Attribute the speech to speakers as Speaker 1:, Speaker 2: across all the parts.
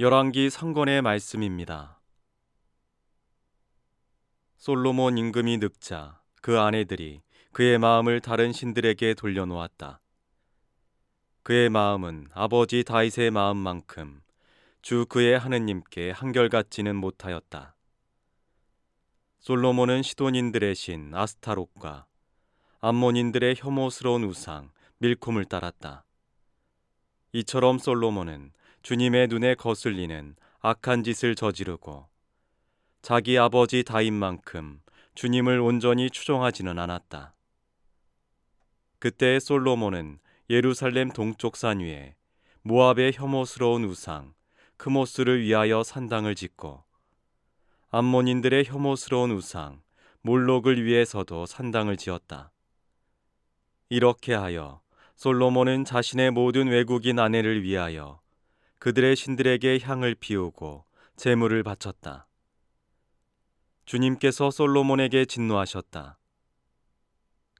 Speaker 1: 열왕기 상권의 말씀입니다. 솔로몬 임금이 늙자 그 아내들이 그의 마음을 다른 신들에게 돌려놓았다. 그의 마음은 아버지 다윗의 마음만큼 주 그의 하느님께 한결같지는 못하였다. 솔로몬은 시돈인들의 신 아스타롯과 암몬인들의 혐오스러운 우상 밀콤을 따랐다. 이처럼 솔로몬은 주님의 눈에 거슬리는 악한 짓을 저지르고 자기 아버지 다윗만큼 주님을 온전히 추종하지는 않았다. 그때 솔로몬은 예루살렘 동쪽 산 위에 모압의 혐오스러운 우상 크모스를 위하여 산당을 짓고 암몬인들의 혐오스러운 우상 몰록을 위해서도 산당을 지었다. 이렇게 하여 솔로몬은 자신의 모든 외국인 아내를 위하여 그들의 신들에게 향을 피우고 제물을 바쳤다. 주님께서 솔로몬에게 진노하셨다.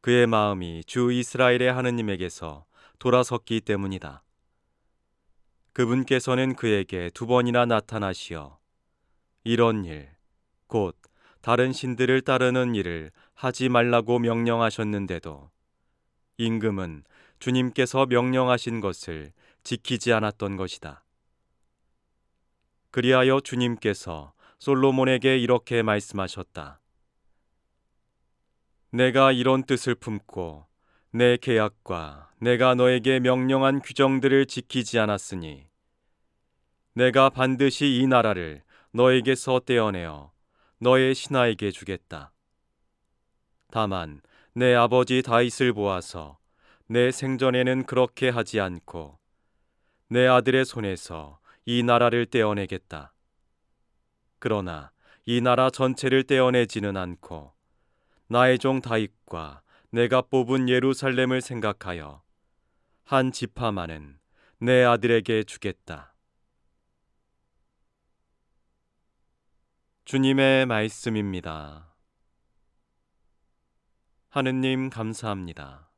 Speaker 1: 그의 마음이 주 이스라엘의 하느님에게서 돌아섰기 때문이다. 그분께서는 그에게 두 번이나 나타나시어 이런 일, 곧 다른 신들을 따르는 일을 하지 말라고 명령하셨는데도 임금은 주님께서 명령하신 것을 지키지 않았던 것이다. 그리하여 주님께서 솔로몬에게 이렇게 말씀하셨다. 내가 이런 뜻을 품고 내 계약과 내가 너에게 명령한 규정들을 지키지 않았으니 내가 반드시 이 나라를 너에게서 떼어내어 너의 신하에게 주겠다. 다만 내 아버지 다윗을 보아서 내 생전에는 그렇게 하지 않고 내 아들의 손에서 이 나라를 떼어내겠다. 그러나 이 나라 전체를 떼어내지는 않고 나의 종 다윗과 내가 뽑은 예루살렘을 생각하여 한 지파만은 내 아들에게 주겠다. 주님의 말씀입니다. 하느님 감사합니다.